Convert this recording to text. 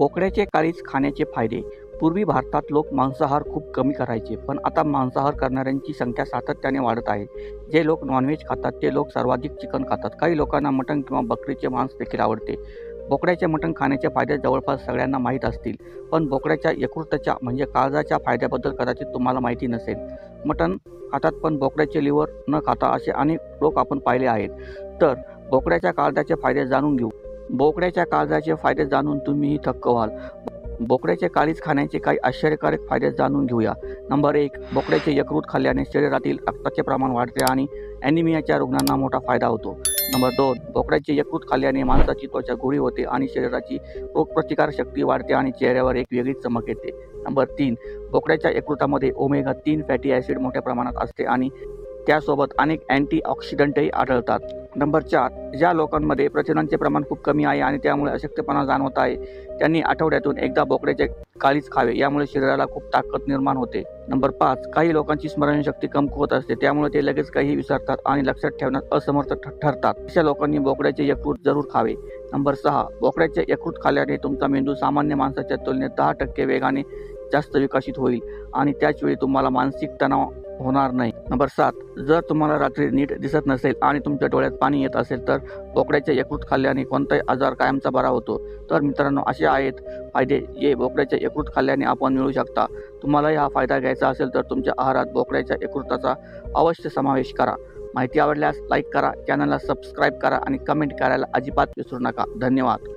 बोकड्याचे काळीज खाण्याचे फायदे. पूर्वी भारतात लोक मांसाहार खूप कमी करायचे पण आता मांसाहार करणाऱ्यांची संख्या सातत्याने वाढत आहे. जे लोक नॉनव्हेज खातात ते लोक सर्वाधिक चिकन खातात. काही लोकांना मटण किंवा बकरीचे मांस देखील आवडते. बोकड्याचे मटण खाण्याचे फायदे जवळपास सगळ्यांना माहीत असतील पण बोकड्याच्या यकृताच्या म्हणजे काळजाच्या फायद्याबद्दल कदाचित तुम्हाला माहिती नसेल. मटण खातात पण बोकड्याचे लिव्हर न खाता असे अनेक लोक आपण पाहिले आहेत. तर बोकड्याच्या काळजाचे फायदे जाणून घेऊ. बोकड्याच्या काळजाचे फायदे जाणून तुम्हीही थक्क व्हाल. बोकड्याचे काळीज खाण्याचे काही आश्चर्यकारक फायदे जाणून घेऊया. नंबर एक बोकड्याचे यकृत खाल्ल्याने शरीरातील रक्ताचे प्रमाण वाढते आणि ॲनिमियाच्या रुग्णांना मोठा फायदा होतो. नंबर दोन बोकड्याचे यकृत खाल्ल्याने माणसाची त्वचा गोळी होते आणि शरीराची रोगप्रतिकार शक्ती वाढते आणि चेहऱ्यावर एक वेगळीच चमक येते. नंबर तीन बोकड्याच्या यकृतामध्ये ओमेगा तीन फॅटी ॲसिड मोठ्या प्रमाणात असते आणि त्यासोबत अनेक अँटीऑक्सिडंटही आढळतात. नंबर चार ज्या लोकांमध्ये प्रथिनांचे प्रमाण खूप कमी आहे आणि त्यामुळे अशक्तपणा जाणवत आहे. त्यांनी आठवड्यातून एकदा बोकड्याचे काळीच खावे यामुळे शरीराला खूप ताकद निर्माण होते. नंबर पाच काही लोकांची स्मरणशक्ती कमकुवत असते त्यामुळे ते लगेच काही विसरतात आणि लक्षात ठेवण्यात असमर्थ ठ- ठरतात. अशा लोकांनी बोकड्याचे यकृत जरूर खावे. नंबर सहा बोकड्याचे यकृत खाल्ल्याने तुमचा मेंदू सामान्य माणसाच्या तुलनेत दहा टक्के वेगाने जास्त विकसित होईल आणि त्याचवेळी तुम्हाला मानसिक तणाव होणार नाही. नंबर सात जर तुम्हाला रात्री नीट दिसत नसेल आणि तुमच्या डोळ्यात पाणी येत असेल तर बोकड्याचे यकृत खाल्ल्याने कोणताही आजार कायमचा बरा होतो. तर मित्रांनो असे आहेत फायदे. जे बोकड्याचे यकृत खाल्ल्याने आपण मिळू शकता. तुम्हाला हा फायदा घ्यायचा असेल तर तुमच्या आहारात बोकड्याच्या यकृताचा अवश्य समावेश करा. माहिती आवडल्यास लाईक करा चॅनलला सबस्क्राईब करा आणि कमेंट करायला अजिबात विसरू नका. धन्यवाद.